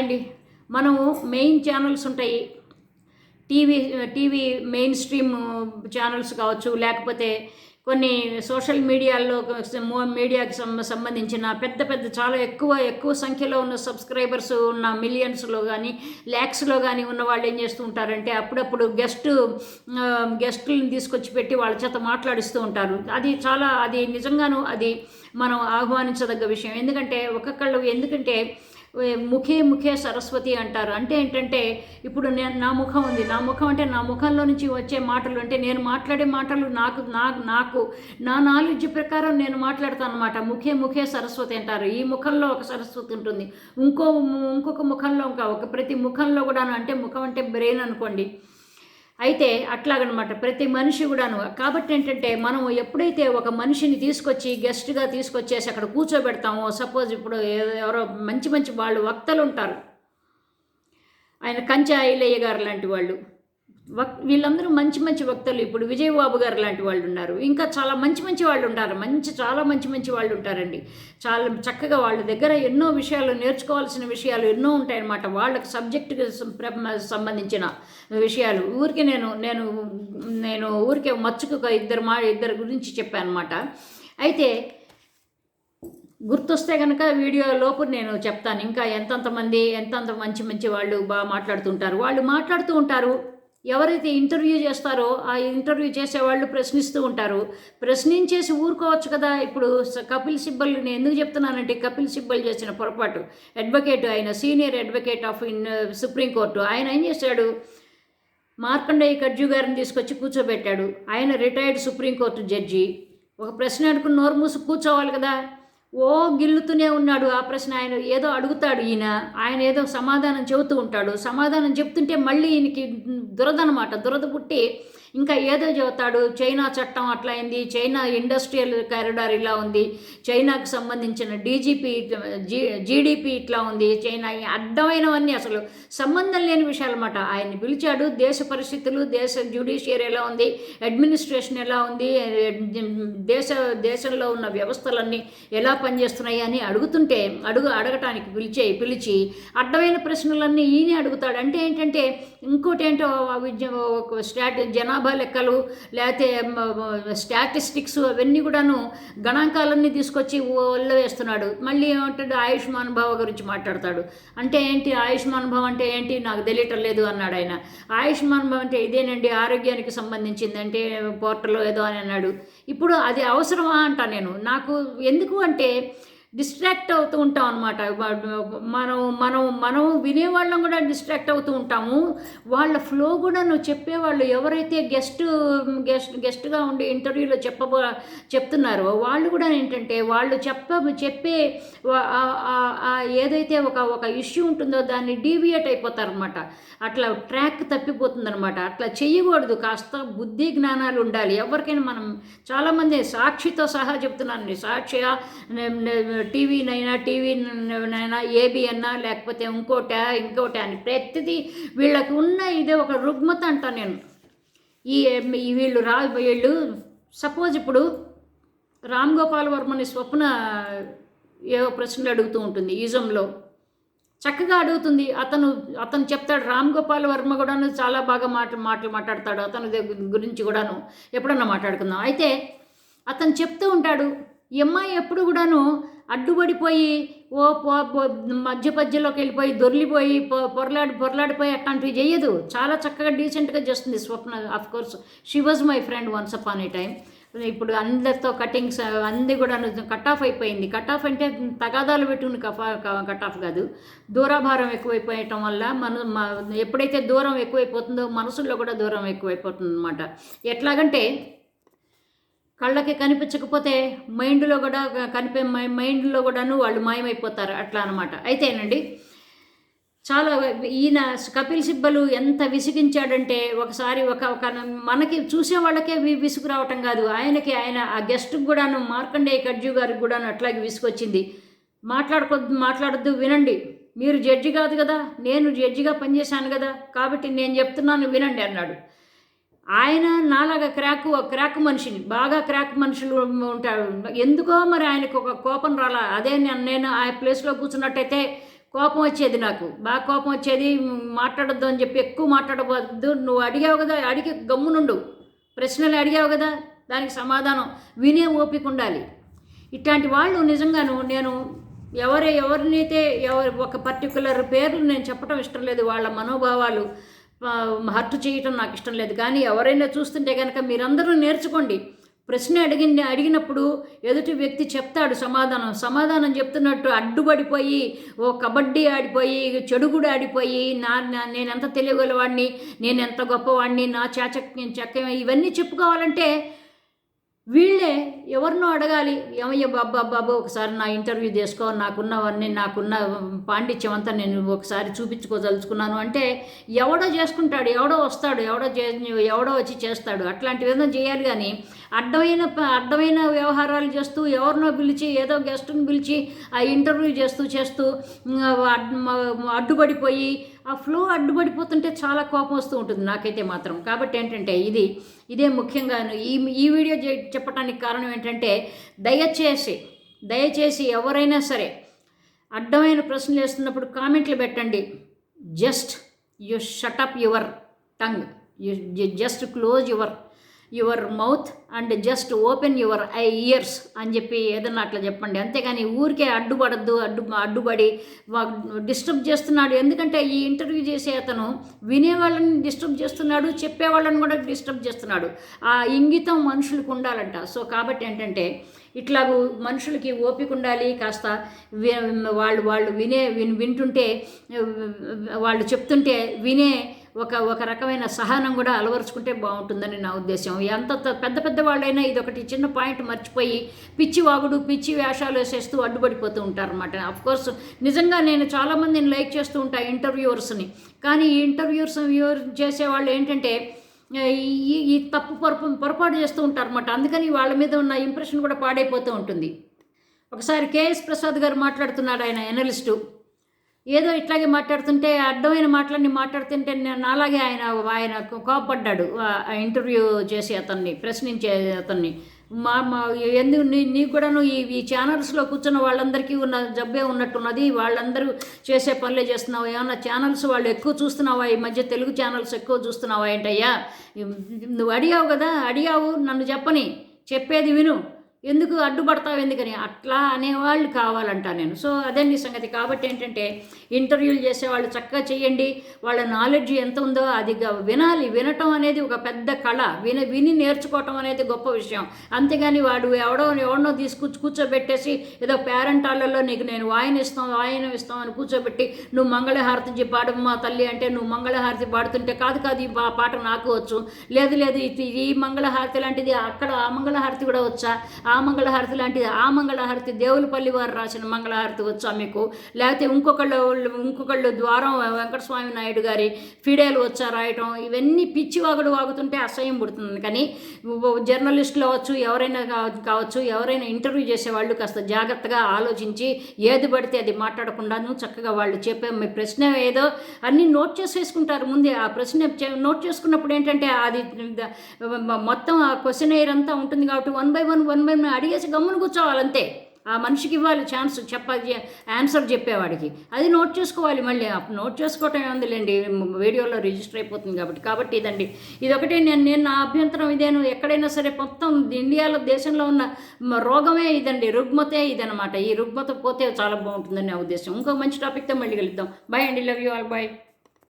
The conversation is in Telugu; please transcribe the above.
అండి. మనము మెయిన్ ఛానల్స్ ఉంటాయి. TV TV mainstream channels కావచ్చు లేకపోతే కొన్ని సోషల్ మీడియాల్లో మీడియాకి సం- సంబంధించిన పెద్ద పెద్ద చాలా ఎక్కువ ఎక్కువ సంఖ్యలో ఉన్న సబ్స్క్రైబర్స్ ఉన్న మిలియన్స్లో కానీ ల్యాక్స్లో కానీ ఉన్న వాళ్ళు ఏం చేస్తూ ఉంటారంటే అప్పుడప్పుడు గెస్ట్ గెస్టులను తీసుకొచ్చి పెట్టి వాళ్ళ చేత మాట్లాడిస్తూ ఉంటారు. అది చాలా అది నిజంగాను అది మనం ఆహ్వానించదగ్గ విషయం. ఎందుకంటే ఒక్కొక్కళ్ళు ఎందుకంటే ముఖే ముఖే సరస్వతి అంటారు. అంటే ఏంటంటే ఇప్పుడు నేను నా ముఖం ఉంది. నా ముఖం అంటే నా ముఖంలో నుంచి వచ్చే మాటలు. అంటే నేను మాట్లాడే మాటలు నాకు నా నాకు నా నాలెడ్జ్ ప్రకారం నేను మాట్లాడతాను అనమాట ముఖే ముఖే సరస్వతి అంటారు. ఈ ముఖంలో ఒక సరస్వతి ఉంటుంది. ఇంకో ఇంకొక ముఖంలో ఇంకా ఒక ప్రతి ముఖంలో కూడా అంటే ముఖం అంటే బ్రెయిన్ అనుకోండి. అయితే అట్లాగనమాట ప్రతి మనిషి కూడాను. కాబట్టి ఏంటంటే మనం ఎప్పుడైతే ఒక మనిషిని తీసుకొచ్చి గెస్ట్గా తీసుకొచ్చేసి అక్కడ కూర్చోబెడతామో సపోజ్ ఇప్పుడు ఎవరో మంచి మంచి వాళ్ళు వక్తలు ఉంటారు. ఆయన కంచె ఐలయ్య గారు లాంటి వాళ్ళు. వక్ వీళ్ళందరూ మంచి మంచి వక్తలు. ఇప్పుడు విజయబాబు గారు లాంటి వాళ్ళు ఉన్నారు ఇంకా చాలా మంచి మంచి వాళ్ళు ఉంటారు మంచి చాలా మంచి మంచి వాళ్ళు ఉంటారండి చాలా చక్కగా వాళ్ళ దగ్గర ఎన్నో విషయాలు నేర్చుకోవాల్సిన విషయాలు ఎన్నో ఉంటాయన్నమాట. వాళ్ళకి సబ్జెక్టుకి సంబంధించిన విషయాలు. ఊరికే నేను నేను నేను ఊరికే మచ్చుకు ఇద్దరు మా ఇద్దరు గురించి చెప్పాను అనమాట అయితే గుర్తొస్తే కనుక వీడియో లోపు నేను చెప్తాను. ఇంకా ఎంతంతమంది ఎంతంత మంచి మంచి వాళ్ళు బాగా మాట్లాడుతుంటారు వాళ్ళు మాట్లాడుతూ ఉంటారు. ఎవరైతే ఇంటర్వ్యూ చేస్తారో ఆ ఇంటర్వ్యూ చేసే వాళ్ళు ప్రశ్నిస్తూ ఉంటారు. ప్రశ్నించేసి ఊరుకోవచ్చు కదా? ఇప్పుడు స- కపిల్ సిబ్బల్ నేను ఎందుకు చెప్తున్నానంటే కపిల్ సిబ్బల్ చేసిన పొరపాటు. అడ్వకేట్ ఆయన senior advocate of in supreme court ఆయన ఏం చేశాడు? మార్కండేయ కడ్జు గారిని తీసుకొచ్చి కూర్చోబెట్టాడు. ఆయన రిటైర్డ్ సుప్రీంకోర్టు జడ్జి. ఒక ప్రశ్న అడుకుని నోరు మూసి కూర్చోవాలి కదా? ఓ గిల్లుతూనే ఉన్నాడు ఆ ప్రశ్న. ఆయన ఏదో అడుగుతాడు ఈయన. ఆయన ఏదో సమాధానం చెబుతూ ఉంటాడు. సమాధానం చెప్తుంటే మళ్ళీ ఈయనకి దురదనమాట దురద పుట్టి ఇంకా ఏదో చెబుతాడు చైనా చట్టం అట్లా అయింది చైనా ఇండస్ట్రియల్ కారిడార్ ఇలా ఉంది చైనాకు సంబంధించిన డీజీపీ జీ జీడిపి ఇట్లా ఉంది చైనా అడ్డమైనవన్నీ అసలు సంబంధం లేని విషయాలు అన్నమాట ఆయన్ని పిలిచాడు దేశ పరిస్థితులు దేశ జ్యుడిషియరీ ఎలా ఉంది అడ్మినిస్ట్రేషన్ ఎలా ఉంది దేశ దేశంలో ఉన్న వ్యవస్థలన్నీ ఎలా పనిచేస్తున్నాయి అని అడుగుతుంటే అడుగు అడగటానికి పిలిచే పిలిచి అడ్డమైన ప్రశ్నలన్నీ ఈయనే అడుగుతాడు. అంటే ఏంటంటే ఇంకోటి ఏంటో అవి జనాభా ఒక లెక్కలు లేకపోతే స్టాటిస్టిక్స్ అవన్నీ కూడాను గణాంకాలన్నీ తీసుకొచ్చి ఒళ్ళ వేస్తున్నాడు. మళ్ళీ ఏమంటాడు? ఆయుష్మాన్ భావ గురించి మాట్లాడతాడు. అంటే ఏంటి? ఆయుష్మాన్ భావ అంటే ఏంటి? నాకు తెలియటం లేదు అన్నాడు ఆయన. ఆయుష్మాన్ భవ అంటే ఇదేనండి? ఆరోగ్యానికి సంబంధించింది అంటే పోర్టల్ ఏదో అని అన్నాడు. ఇప్పుడు అది అవసరమా అంటా నేను. నాకు ఎందుకు అంటే డిస్ట్రాక్ట్ అవుతూ ఉంటాం అనమాట మనం మనం మనం వినేవాళ్ళం కూడా డిస్ట్రాక్ట్ అవుతూ ఉంటాము. వాళ్ళ ఫ్లో కూడా నువ్వు చెప్పేవాళ్ళు ఎవరైతే గెస్ట్ గెస్ట్ గెస్ట్గా ఉండి ఇంటర్వ్యూలో చెప్పబో చెప్తున్నారో వాళ్ళు కూడా ఏంటంటే వాళ్ళు చెప్ప చెప్పే ఏదైతే ఒక ఒక ఇష్యూ ఉంటుందో దాన్ని డీవియేట్ అయిపోతారనమాట అట్లా ట్రాక్ తప్పిపోతుందనమాట అట్లా చేయకూడదు కాస్త బుద్ధి జ్ఞానాలు ఉండాలి. ఎవరికైనా మనం చాలామంది సాక్షితో సహా చెప్తున్నాను సాక్షి టీవీనైనా టీవీ నైనా అన్నా లేకపోతే ఇంకోట ఇంకోట అని ప్రతిదీ వీళ్ళకి ఉన్న ఇదే ఒక రుగ్మత అంటా నేను. ఈ ఈ వీళ్ళు రా వీళ్ళు సపోజ్ ఇప్పుడు రామ్ గోపాల్ వర్మని స్వప్న ఏవో ప్రశ్నలు అడుగుతూ ఉంటుంది ఈజంలో. చక్కగా అడుగుతుంది అతను అతను చెప్తాడు రామ్ గోపాల్ వర్మ కూడాను చాలా బాగా మాట మాటలు మాట్లాడతాడు అతని గురించి కూడాను ఎప్పుడన్నా మాట్లాడుకుందాం. అయితే అతను చెప్తూ ఉంటాడు ఈ అమ్మాయి ఎప్పుడు కూడాను అడ్డుపడిపోయి ఓ మధ్య మధ్యలోకి వెళ్ళిపోయి దొర్లిపోయి పొరలాడి పొరలాడిపోయి అట్లాంటివి చేయదు. చాలా చక్కగా డీసెంట్గా చేస్తుంది Swapna of course she was my friend once upon a time ఇప్పుడు అందరితో కటింగ్స్ అన్ని కూడా కట్ ఆఫ్ అయిపోయింది. కట్ ఆఫ్ అంటే తగాదాలు పెట్టుకుని కఫా కట్ ఆఫ్ కాదు. దూరాభారం ఎక్కువైపోయటం వల్ల మన ఎప్పుడైతే దూరం ఎక్కువైపోతుందో మనసుల్లో కూడా దూరం ఎక్కువైపోతుంది అనమాట ఎట్లాగంటే కళ్ళకి కనిపించకపోతే మైండ్లో కూడా కనిపే మై- మైండ్లో కూడాను వాళ్ళు మాయమైపోతారు. అట్లా అనమాట అయితేనండి చాలా ఈయన కపిల్ సిబ్బలు ఎంత విసిగించాడంటే ఒకసారి ఒక ఒక మనకి చూసే వాళ్ళకే విసుగు రావటం కాదు. ఆయనకి ఆయన ఆ గెస్ట్కి కూడాను మార్కండేయ కడ్జు గారికి కూడాను అట్లాగే విసుగొచ్చింది. మాట్లాడుకోద్దు మాట్లాడొద్దు వినండి. మీరు జడ్జి కాదు కదా నేను జడ్జిగా పనిచేశాను కదా కాబట్టి నేను చెప్తున్నాను వినండి అన్నాడు. ఆయన నాలాగా క్రాక్ క్రాక్ మనిషిని బాగా క్రాక్ మనుషులు ఉంటారు. ఎందుకో మరి ఆయనకు ఒక కోపం రాలా? అదే నేను నేను ఆ ప్లేస్లో కూర్చున్నట్టయితే కోపం వచ్చేది నాకు. బాగా కోపం వచ్చేది మాట్లాడద్దు అని చెప్పి ఎక్కువ మాట్లాడవద్దు. నువ్వు అడిగావు కదా అడిగి గమ్మునుండు. ప్రశ్నలు అడిగావు కదా దానికి సమాధానం వినే ఓపిక ఉండాలి. ఇట్లాంటి వాళ్ళు నిజంగాను నేను ఎవరే ఎవరినైతే ఎవరు ఒక పర్టికులర్ పేర్లు నేను చెప్పడం ఇష్టం లేదు. వాళ్ళ మనోభావాలు హర్ట్ చేయటం నాకు ఇష్టం లేదు. కానీ ఎవరైనా చూస్తుంటే కనుక మీరందరూ నేర్చుకోండి. ప్రశ్న అడిగిన అడిగినప్పుడు ఎదుటి వ్యక్తి చెప్తాడు సమాధానం. సమాధానం చెప్తున్నట్టు అడ్డుపడిపోయి ఓ కబడ్డీ ఆడిపోయి చెడుగుడు ఆడిపోయి నా నేనెంత నేను ఎంత తెలియగలవాడిని నేను ఎంత గొప్పవాడిని నా చాచక్యం చక్యం ఇవన్నీ చెప్పుకోవాలంటే వీళ్ళే ఎవరినో అడగాలి ఏమయ్య బాబా బాబు ఒకసారి నా ఇంటర్వ్యూ చేసుకో నాకున్నవన్నీ నాకున్న పాండిత్యం అంతా నేను ఒకసారి చూపించుకోదలుచుకున్నాను అంటే ఎవడో చేసుకుంటాడు ఎవడో వస్తాడు ఎవడో చే ఎవడో వచ్చి చేస్తాడు. అట్లాంటి విధంగా చేయాలి కానీ అడ్డమైన ప- అడ్డమైన వ్యవహారాలు చేస్తూ ఎవరినో పిలిచి ఏదో గెస్ట్ని పిలిచి ఆ ఇంటర్వ్యూ చేస్తూ చేస్తూ అడ్డుపడిపోయి ఆ ఫ్లో అడ్డుపడిపోతుంటే చాలా కోపం వస్తూ ఉంటుంది నాకైతే మాత్రం. కాబట్టి ఏంటంటే ఇది ఇదే ముఖ్యంగా ఈ ఈ వీడియో చెప్పడానికి కారణం ఏంటంటే దయచేసి దయచేసి ఎవరైనా సరే అడ్డమైన ప్రశ్నలు వేస్తున్నప్పుడు కామెంట్లు పెట్టండి. Just you shut up your tongue. You just close your your mouth and just open your eye ears అని చెప్పి ఏదన్నా అట్లా చెప్పండి. అంతేగాని ఊరికే అడ్డుపడద్దు అడ్డు అడ్డుపడి డిస్టర్బ్ చేస్తున్నాడు. ఎందుకంటే ఈ ఇంటర్వ్యూ చేసే అతను వినేవాళ్ళని డిస్టర్బ్ చేస్తున్నాడు చెప్పేవాళ్ళని కూడా డిస్టర్బ్ చేస్తున్నాడు. ఆ ఇంగితం మనుషులకు ఉండాలంట. సో కాబట్టి ఏంటంటే ఇట్లాగూ మనుషులకి ఓపిక ఉండాలి. కాస్త వాళ్ళు వాళ్ళు వినే విన్ వింటుంటే వాళ్ళు చెప్తుంటే వినే ఒక ఒక రకమైన సహనం కూడా అలవరుచుకుంటే బాగుంటుందని నా ఉద్దేశం. ఎంత పెద్ద పెద్ద వాళ్ళైనా ఇది ఒకటి చిన్న పాయింట్ మర్చిపోయి పిచ్చి వాగుడు పిచ్చి వేషాలు వేసేస్తూ అడ్డుపడిపోతూ ఉంటారనమాట కోర్స్ నిజంగా నేను చాలామందిని లైక్ చేస్తూ ఉంటా ఇంటర్వ్యూవర్స్ని. కానీ ఈ ఇంటర్వ్యూర్స్ వ్యూర్ చేసేవాళ్ళు ఏంటంటే ఈ ఈ తప్పు పొరపు పొరపాటు చేస్తూ ఉంటారు అనమాట అందుకని వాళ్ళ మీద ఉన్న ఇంప్రెషన్ కూడా పాడైపోతూ ఉంటుంది. ఒకసారి కేఎస్ ప్రసాద్ గారు మాట్లాడుతున్నాడు ఆయన ఎనలిస్టు ఏదో ఇట్లాగే మాట్లాడుతుంటే అడ్డమైన మాటలన్నీ మాట్లాడుతుంటే నేను నాలాగే ఆయన ఆయన కోపడ్డాడు. ఆ- ఆ ఇంటర్వ్యూ చేసి అతన్ని ప్రశ్నించే అతన్ని. మా మా ఎందుకు నీ నీకు కూడాను ఈ ఈ ఛానల్స్లో కూర్చున్న వాళ్ళందరికీ ఉన్న జబ్బే ఉన్నట్టున్నది. వాళ్ళందరూ చేసే పనులే చేస్తున్నావు? ఏమన్నా ఛానల్స్ వాళ్ళు ఎక్కువ చూస్తున్నావా? ఈ మధ్య తెలుగు ఛానల్స్ ఎక్కువ చూస్తున్నావా ఏంటయ్యా? నువ్వు అడిగావు కదా? అడిగావు నన్ను చెప్పని. చెప్పేది విను. ఎందుకు అడ్డుపడతావు ఎందుకని? అట్లా అనేవాళ్ళు కావాలంట నేను. సో అదండి సంగతి. కాబట్టి ఏంటంటే ఇంటర్వ్యూలు చేసేవాళ్ళు చక్కగా చేయండి. వాళ్ళ నాలెడ్జ్ ఎంత ఉందో అది వినాలి. వినటం అనేది ఒక పెద్ద కళ. విని విని నేర్చుకోవటం అనేది గొప్ప విషయం. అంతేగాని వాడు ఎవడో ఎవడనో తీసుకొచ్చి కూర్చోబెట్టేసి ఏదో పేరెంటాళ్ళలో నీకు నేను వాయన ఇస్తాం వాయినం ఇస్తాం అని కూర్చోబెట్టి నువ్వు మంగళహారతి చెప్పి పాడమ్మా తల్లి అంటే నువ్వు మంగళహారతి పాడుతుంటే కాదు కాదు ఈ పాట నాకు వచ్చు. లేదు లేదు ఇది ఈ మంగళహారతి లాంటిది అక్కడ ఆ మంగళహారతి కూడా వచ్చా? ఆ మంగళహారతి లాంటిది ఆ మంగళహారతి దేవులపల్లి వారు రాసిన మంగళహారతి వచ్చా మీకు? లేకపోతే ఇంకొకళ్ళు ఇంకొకళ్ళు ద్వారం వెంకటస్వామి నాయుడు గారి ఫిడేలు వచ్చా రాయటం? ఇవన్నీ పిచ్చి వాగుడు వాగుతుంటే అసహ్యం పుడుతుంది. కానీ జర్నలిస్టులు అవ్వచ్చు ఎవరైనా కావచ్చు ఎవరైనా ఇంటర్వ్యూ చేసేవాళ్ళు కాస్త జాగ్రత్తగా ఆలోచించి ఏది పడితే అది మాట్లాడకుండాను చక్కగా వాళ్ళు చెప్పే మీ ప్రశ్న ఏదో అన్నీ నోట్ చేసేసుకుంటారు ముందే. ఆ ప్రశ్న నోట్ చేసుకున్నప్పుడు ఏంటంటే అది మొత్తం ఆ క్వశ్చన్ ఎయిర్ అంతా ఉంటుంది కాబట్టి one by one one by one అడిగేసి గమ్మున కూర్చోవాలంతే. ఆ మనిషికి ఇవ్వాలి ఛాన్స్ చెప్పాలి ఆన్సర్ చెప్పేవాడికి. అది నోట్ చేసుకోవాలి మళ్ళీ. నోట్ చేసుకోవటం ఏముందిలేండి? వీడియోలో రిజిస్టర్ అయిపోతుంది కాబట్టి. కాబట్టి ఇదండి. ఇదొకటే నేను నేను నా అభ్యంతరం ఇదేను. ఎక్కడైనా సరే మొత్తం ఇండియాలో దేశంలో ఉన్న రోగమే ఇదండి. రుగ్మతే ఇదనమాట ఈ రుగ్మత పోతే చాలా బాగుంటుందని నా ఉద్దేశం. ఇంకో మంచి టాపిక్తో మళ్ళీ కలుద్దాం. బాయ్ అండి. Love you all. బాయ్.